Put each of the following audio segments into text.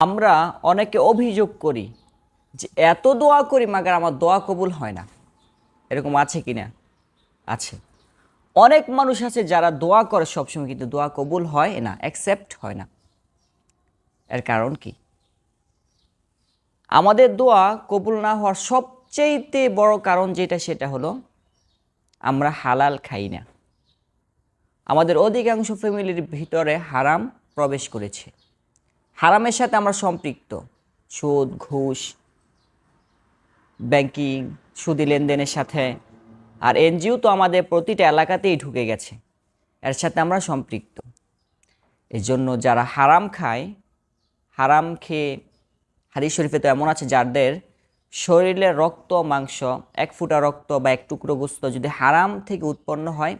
আমরা অনেকে অভিযোগ করি যে এত দোয়া করি, মাগার আমার দোয়া কবুল হয় না। এরকম আছে কি না? আছে। অনেক মানুষ আছে যারা দোয়া করে সবসময়, কিন্তু দোয়া কবুল হয় না অ্যাকসেপ্ট হয় না। এর কারণ কি? আমাদের দোয়া কবুল না হওয়ার সবচেয়েতে বড় কারণ যেটা, সেটা হলো আমরা হালাল খাই না। আমাদের অধিকাংশ ফ্যামিলির ভিতরে হারাম প্রবেশ করেছে। হারামের সাথে আমরা সম্পৃক্ত। সুদ, ঘুষ, ব্যাংকিং, সুদি লেনদেনের সাথে। আর এনজিও তো আমাদের প্রতিটা এলাকাতেই ঢুকে গেছে। এর সাথে আমরা সম্পৃক্ত। এই জন্য যারা হারাম খায়, হারাম খেয়ে, হাদিস শরীফে তো এমন আছে, যাদের শরীরে রক্ত, মাংস, এক ফুটা রক্ত বা এক টুকরো গোস্ত যদি হারাম থেকে উৎপন্ন হয়,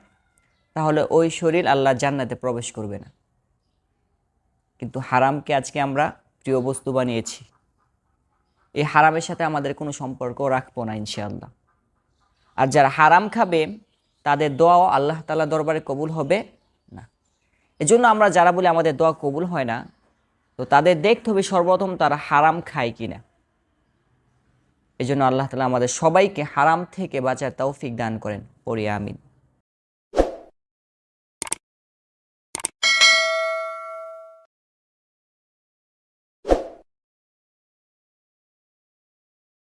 তাহলে ওই শরীর আল্লাহ জান্নাতে প্রবেশ করবে না। কিন্তু হারামকে আজকে আমরা প্রিয় বস্তু বানিয়েছি। এই হারামের সাথে আমাদের কোনো সম্পর্ক রাখব না, ইনশাআল্লাহ। আর যারা হারাম খাবে, তাদের দোয়াও আল্লাহ তালা দরবারে কবুল হবে না। এজন্য আমরা যারা বলি আমাদের দোয়া কবুল হয় না, তো তাদের দেখতে হবে সর্বপ্রথম তারা হারাম খায় কিনা। এই জন্য আল্লাহ তালা আমাদের সবাইকে হারাম থেকে বাঁচার তৌফিক দান করেন। পড়ি আমিন।